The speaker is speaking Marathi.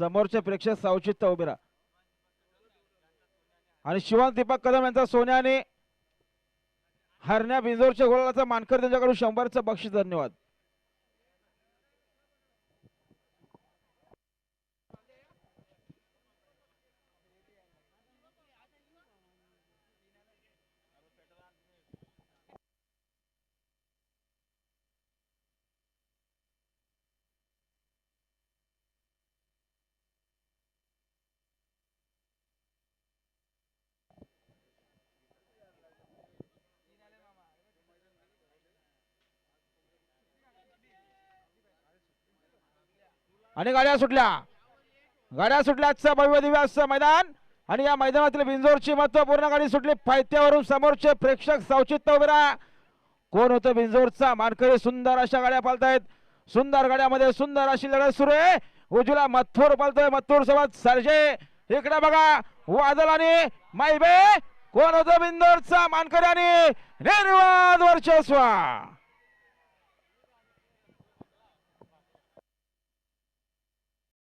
समोरचे प्रेक्षक सावचित्त उभे राहा. आणि शिवान दीपक कदम यांचा सोन्याने हरण्या बिंजोरच्या गोलाचा मानकर त्यांच्याकडून शंभरचं बक्षीस धन्यवाद. आणि गाड्या सुटल्या. गाड्या सुटल्याचं भव्य दिव्याचं मैदान आणि या मैदानातील बिंजोरची महत्त्वपूर्ण गाडी सुटली. पायथ्यावरून समोरचे प्रेक्षक सावचित्त उभे राहा. कोण होतं बिंजोरचा मानकरी सुंदर अशा गाड्या पालतायत. सुंदर गाड्यामध्ये सुंदर अशी लढत सुरू आहे. उजूला मथुर पालतोय मथुर सोबत सरजे. इकडे बघा वादल आणि माईबे कोण होतं बिंदोरचा मानकरी आणि निर्वाद वर्चस्वा.